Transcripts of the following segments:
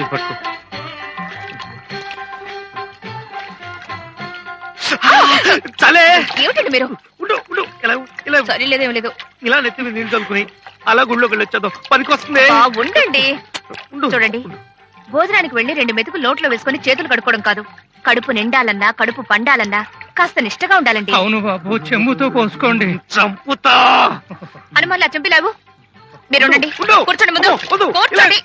ఇది పట్టుకో చలే ఏమిటండి మీరు ఉండు ఉండు ఇలా ఇలా సరే లేదేం లేదు ఇలా నెత్తి మీద నీళ్ళు చల్లుకుని అలా గుళ్ళోకి వెళ్ళొచ్చేద్దాం పనికి వస్తుంది ఆ, ఉండండి. ఉండు. చూడండి. భోజనానికి వెళ్ళి రెండు మెతుకు నోట్లో వేసుకొని చేతులు కడుక్కోవడం కాదు. కడుపు నిండాలన్నా కడుపు పండాలన్నా కాస్త నిష్టగా ఉండాలండి. అవును బాబు చెమ్ముతో పోసుకోండి చంపుతా. హనుమాన్లా చంపిలావు మీరు ఉండండి ఉండు. కూర్చోండి ముందు. కూర్చోండి.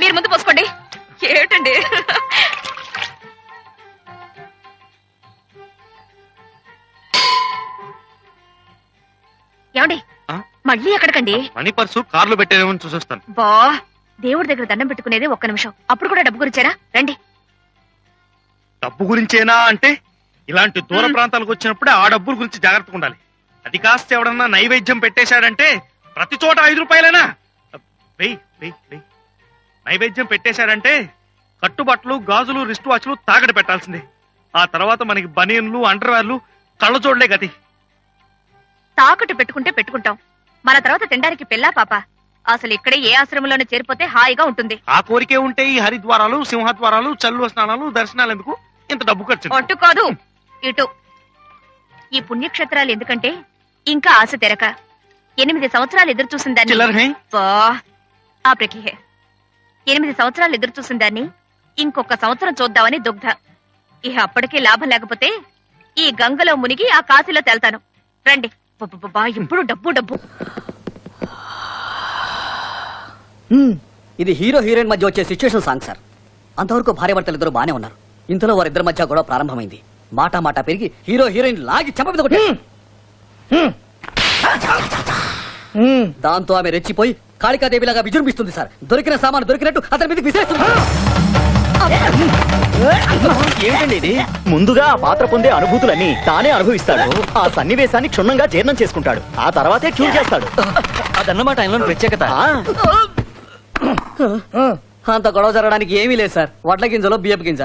మీరు ముందు పోసుకోండి. ఏమిటండి? ఏమండి? మళ్ళీ ఎక్కడికండి? మనీ పర్సు కార్లో పెట్టేదేమో చూసొస్తాను. బా దేవుడి దగ్గర దండం పెట్టుకునేది ఒక్క నిమిషం. అప్పుడు కూడా డబ్బు గురించారా రండి. డబ్బు గురించేనా అంటే ఇలాంటి దూర. ప్రాంతాలకు వచ్చినప్పుడే ఆ డబ్బుల గురించి జాగ్రత్తగా ఉండాలి. అది కాస్త ఎవడన్నా నైవేద్యం పెట్టేశాడంటే ప్రతి చోట ఐదు రూపాయలేనా? వెయ్యి వెయ్యి వెయ్యి. నైవేద్యం పెట్టేశాడంటే కట్టుబట్టలు గాజులు రిస్ట్ వాచ్లు తాగడ పెట్టాల్సిందే. ఆ తర్వాత మనకి బనియన్లు అండర్వేర్లు కళ్ళజోడ్లే గతి. తాకట్టు పెట్టుకుంటే పెట్టుకుంటాం. మన తర్వాత తినడానికి పెళ్ళా పాప. అసలు ఇక్కడే ఏ ఆశ్రమంలోనే చేరిపోతే హాయిగా ఉంటుంది. ఆ కోరికే ఉంటే ఈ హరిద్వారాలు సింహద్వారాలు చల్లు స్నానాలు దర్శనాలు ఎందుకు? ఇంత డబ్బు ఖర్చు. అటు కాదు. ఇటు. ఈ పుణ్యక్షేత్రాలు ఎందుకంటే ఇంకా ఆశ తెరక. ఎనిమిది సంవత్సరాలు ఎదురు చూసిన దాన్ని ఎనిమిది సంవత్సరాలు ఎదురు చూసిన దాన్ని ఇంకొక సంవత్సరం చూద్దామని దుగ్ధ. ఇహ అప్పటికే లాభం లేకపోతే ఈ గంగలో మునిగి ఆ కాశీలో తేల్తాను. రండి. ఇప్పుడు డబ్బు డబ్బు. ఇది హీరో హీరోయిన్ మధ్య వచ్చే సిచ్యువేషన్ సాంగ్ సార్. అంతవరకు భార్యాభర్తలు ఇద్దరు బానే ఉన్నారు. ఇంతలో వారిద్దరి మధ్య గొడవ ప్రారంభమైంది. మాట మాట పెరిగి హీరో హీరోయిన్ లాగి చెంప మీద. దాంతో ఆమె రెచ్చిపోయి కాళికాదేవిలాగా విజృంభిస్తుంది సార్. దొరికిన సామాను దొరికినట్టు అతని మీదకి విసిరేస్తుంది ఏంటండి ఇది? ముందుగా ఆ పాత్ర పొందే అనుభూతులన్నీ తానే అనుభవిస్తాడు. ఆ సన్నివేశాన్ని క్షుణ్ణంగా జీర్ణం చేసుకుంటాడు. ఆ తర్వాతే ట్యూన్ చేస్తాడు. అదన్నమాట ఆయనలో ప్రత్యేకత. అంత గొడవ జరగడానికి ఏమీ లేదు సార్. వడ్ల గింజలో బియ్యపు గింజ.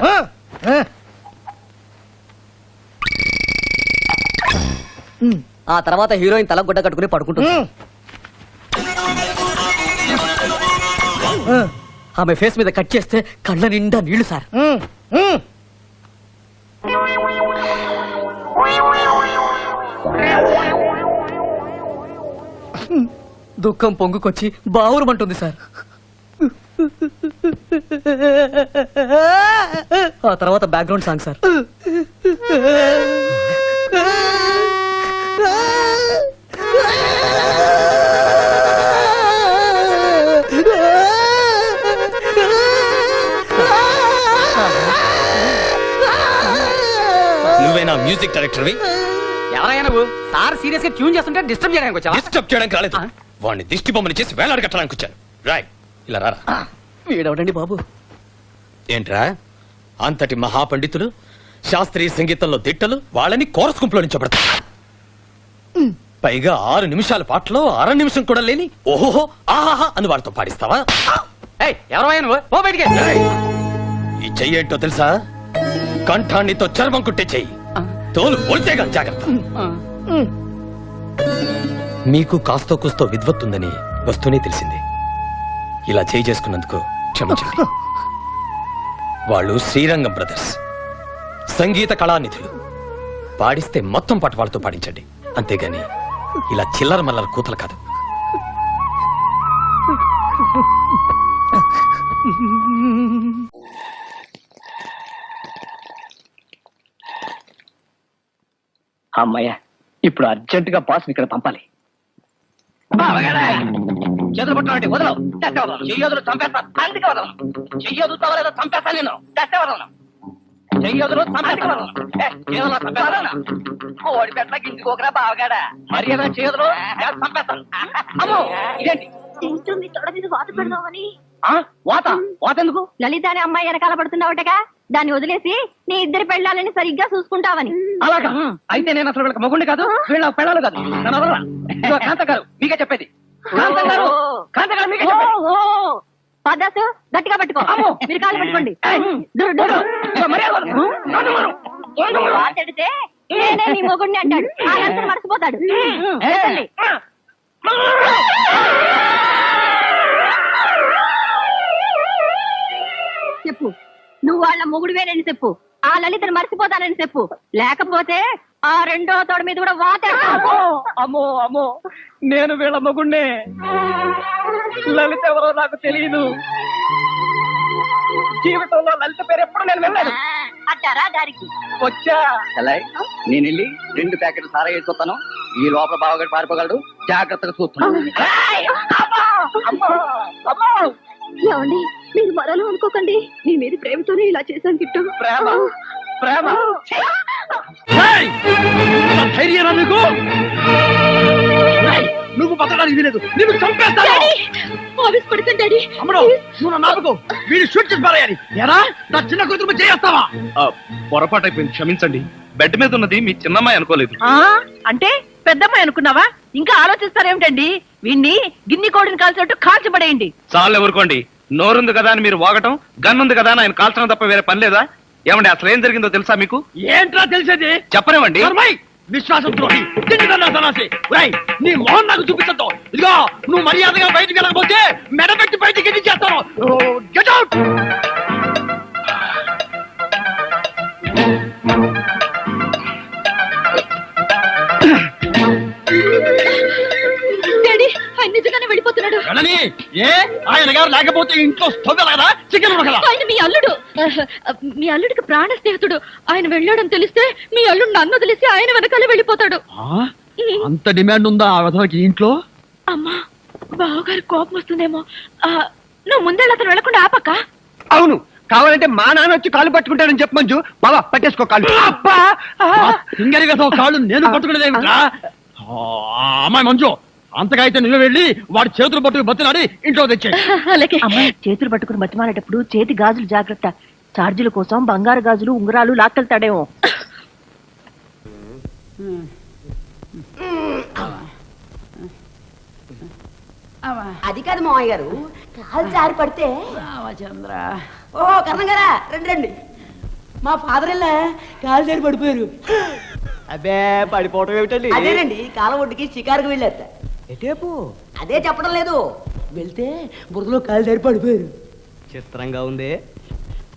ఆ తర్వాత హీరోయిన్ తల గుడ్డ కట్టుకుని పడుకుంటుంది. ఆమె ఫేస్ మీద కట్ చేస్తే కళ్ళ నిండా నీళ్ళు సార్. దుఃఖం పొంగుకొచ్చి బావురమంటుంది సార్. ఆ తర్వాత బ్యాక్గ్రౌండ్ సాంగ్ సార్. మ్యూజిక్ డైరెక్టర్వి? ఎవరైనా నువ్వు? సార్ సీరియస్గా ట్యూన్ చేస్తుంటే డిస్టర్బ్ చేయడానికి వచ్చావా? డిస్టర్బ్ చేయడానికి రాలేదు. వాడిని దిష్టి బొమ్మని చేసి వేలాడి కట్టడానికి వచ్చాను. రాయ్ ఇలా రారా. వీడవడండి బాబు? ఏంట్రా? అంతటి మహాపండితులు శాస్త్రీయ సంగీతంలో దిట్టలు వాళ్ళని కోరస్ గుంపులో నుంచోబెడతా. పైగా ఆరు నిమిషాల పాటలో అర నిమిషం కూడా లేని ఓహోహో ఆహాహా అని వాడితో పాడిస్తావా? ఎవరైనా! ఈ చెయ్యి ఏంటో తెలుసా? కంఠాన్నితో చర్మం కుట్టే చెయ్యి. తోలు పొడిచేగా జాగ్రత్త. మీకు కాస్తో కూస్తో విద్వత్తుందని వస్తూనే తెలిసింది. ఇలా చేయి చేసుకున్నందుకు క్షమించండి. వాళ్ళు శ్రీరంగం బ్రదర్స్. సంగీత కళానిధులు. పాడిస్తే మొత్తం పాట వాళ్ళతో పాడించండి. అంతేగాని ఇలా చిల్లర మల్లర కూతలు కాదు. అమ్మయ్య ఇప్పుడు అర్జెంట్గా బాస్ ఇక్కడ పంపాలి చేతులు పట్టుకోండి వదలవు చెయ్యదులు చంపేస్తాను అందుకే వదలను చెయ్యదు తవలేదో చంపేస్తాను నేను దస్తే వదలను చెయ్యదులు చంపేస్తాను కోడి పెట్టల గింజుకోకరా బావగాడా మరి ఏదో చేయదులు చంపేస్తాను అమ్మో ఇదేంటి తింటుంది తొడ మీద వాత పెడదామని వాత వాత? ఎందుకు లలిత అనే అమ్మాయి వెనకాల పడుతున్నావటగా దాన్ని వదిలేసి నీ ఇద్దరు పెళ్ళాలని సరిగ్గా చూసుకుంటావని. అలాగా? అయితే నేను అసలు వీళ్ళకి మగుండి కాదు వీళ్ళ పెళ్ళాలు కాదు. నన్ను వదలరా. ఇదిగో కాంత గారు మీకే చెప్పేది. కాంత గారు కాంత గారు మీకే చెప్పేది. ఓ, ఓ. పద్ధతు గట్టిగా పట్టుకో. మీరు కాలు పట్టుకోండి. వాతెడితే నేనే నీ మొగుడిని అంటాడు. మర్చిపోతాడు. చెప్పు. నువ్వు వాళ్ళ మొగుడువేనని చెప్పు. ఆ లలితను మర్చిపోతానని చెప్పు. లేకపోతే ఆ రెండో తోడు మీద కూడా వాతేస్తాను అమ్మో అమ్మో నేను వీళ్ళ మగుణ్ణే లలిత ఎవరో నాకు తెలియదు జీవితంలో లలిత పేరు ఎప్పుడు నేను వెళ్ళాను అట్టారా దారికి. వచ్చా. నేను వెళ్ళి రెండు ప్యాకెట్లు సారా వేసుకొస్తాను ఈ లోపల బావగాడు పారిపోగలడు జాగ్రత్తగా చూస్తున్నాను. అమ్మా అమ్మా. ఏమండి? మీరు మరలు అనుకోకండి. నీ మీద ప్రేమతోనే ఇలా చేశాను గిట్టు ప్రేమ? ప్రేమ? ధైర్యం నీకు ఏయ్, నువ్వు బతకడానికి వీలేదు. నీకు చంపేస్తాను. ఆఫీస్ పడుతుంది డాడీ. అమ్మడు నువ్వు నా నాలుగు వీడి షూట్ చేసి పారేయాలి. ఎరా నా చిన్న కూతురు చేస్తావా? పొరపాటు అయిపోయింది క్షమించండి. బెడ్ మీద ఉన్నది మీ చిన్నమ్మాయి అనుకోలేదు. ఆ? అంటే పెద్దమ్మాయి అనుకున్నావా? ఇంకా ఆలోచిస్తారేమిటండి? వీణ్ణి గిన్ని కోడిని కాల్చినట్టు కాల్చబడేయండి చాలు ఎవరుకోండి. నోరుంది కదా అని మీరు వాగటం గన్ ఉంది కదా అని ఆయన కాల్చడం తప్ప వేరే పని లేదా? ఏమండి అసలు ఏం జరిగిందో తెలుసా మీకు? ఏంట్రా తెలిసేది? చెప్పనివ్వండి. విశ్వాసం ద్రోహి తిండిదన్నా సన్నాసి. ఒరేయ్, నీ నాకు చూపించద్దు. ఇదిగో నువ్వు మర్యాదగా బయటికి వెళ్ళకపోతే మెడపెట్టి బయటికి ఎన్ని చేస్తాను. Get out! ఏ? ఆయన గారు లేకపోతే ఇంట్లో కదా చికెన్ కదా ఆయన మీ అల్లుడు. మీ అల్లుడికి ప్రాణ స్నేహితుడు. ఆయన వెళ్ళాడని తెలిస్తే మీ అల్లుడు నన్ను వదిలేసి ఆయన వెనకాలే వెళ్ళిపోతాడు. అంత డిమాండ్ ఉందా ఆ విధవకి ఇంట్లో? అమ్మా బావగారి కోపం వస్తుందేమో. ఆ, నువ్వు ముందే అతను వెళ్ళకుండా ఆపక్క? అవును. కావాలంటే మా నాన్న వచ్చి కాళ్ళు పట్టుకుంటాడని చెప్పు మంజు. బాబా పట్టేసుకో కాళ్ళు. అబ్బా! సింగరి విధవ కాళ్ళు నేను పట్టుకునేది ఏమిట్రా? ఆ, అమ్మాయి మంజు అంతగా అయితే నువ్వు వెళ్ళి వాడి చేతులు పట్టుకు బతినాడి ఇంట్లో తెచ్చే అలాగే. చేతులు పట్టుకుని బతిమాలేటప్పుడు చేతి గాజులు జాగ్రత్త. చార్జీల కోసం బంగారు గాజులు ఉంగరాలు లాక్కెళ్తాడేమో. అది కాదు మామయ్య గారు కాలు జారి పడితే. చంద్ర. ఓ కర్ణం గారా రండి రండి. మా ఫాదర్ ఇలా కాలు జారి పడిపోయారు. అబ్బే పడిపోవటం ఏమిటండి? అదేనండి కాలం ఒడ్డుకి షికారుకు వెళ్ళారట ఎటేపు? అదే చెప్పడం లేదు. వెళ్తే బురదలో కాలు జారి పడిపోయారు. చిత్రంగా ఉంది.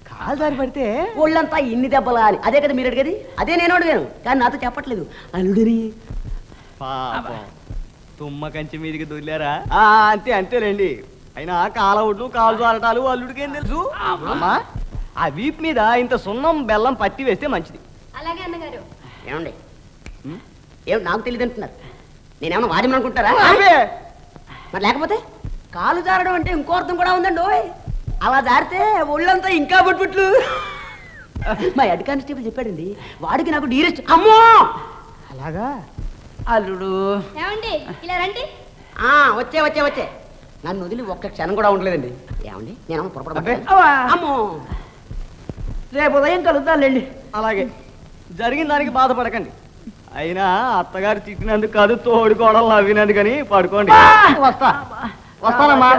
కాలు దారి పడితే? ఒళ్ళంతా ఇన్ని దెబ్బలా అని. అదే కదా మీరు అడిగేది? అదే నేను అడిగాను. కానీ నాతో చెప్పట్లేదు. అల్లుడిని. పాపం. తుమ్మ కంచి మీదికి దొర్లారా? అంతే అంతేలేండి. అయినా కాల ఒడ్లు కాలు జారటాలు అల్లుడికి ఏం తెలుసు? అమ్మా. ఆ వీప్ మీద ఇంత సున్నం బెల్లం పట్టి వేస్తే మంచిది. అలాగే అన్నగారు. ఏమండి? ఏమిటి నాకు తెలియదు అంటున్నారు నేనేమన్నా వాద్యం అనుకుంటారా? అబ్బే! మరి లేకపోతే? కాలు జారడం అంటే ఇంకో అర్థం కూడా ఉందండి ఓయ్. అలా జారితే ఒళ్ళంతా ఇంకా బొట్టుబుట్లు మా హెడ్ కానిస్టేబుల్ చెప్పాడండి వాడికి నాకు డీరెస్ట్. అమ్మో! అలాగా? అల్లుడు. ఏమండి? ఇలా రండి. ఆ వచ్చే వచ్చే వచ్చే. నన్ను వదిలి ఒక్క క్షణం కూడా ఉండలేదండి. ఏమండి? నేను అబ్బే! పొరపడ అమ్మో! రేపు ఉదయం కలుద్దాంలేండి అలాగే. జరిగిన దానికి బాధపడకండి. అయినా అత్తగారు తిట్టినందుకు కాదు తోడు కోడలు నవ్వినందుకని పడుకోండి. వస్తా. వస్తానమ్మా.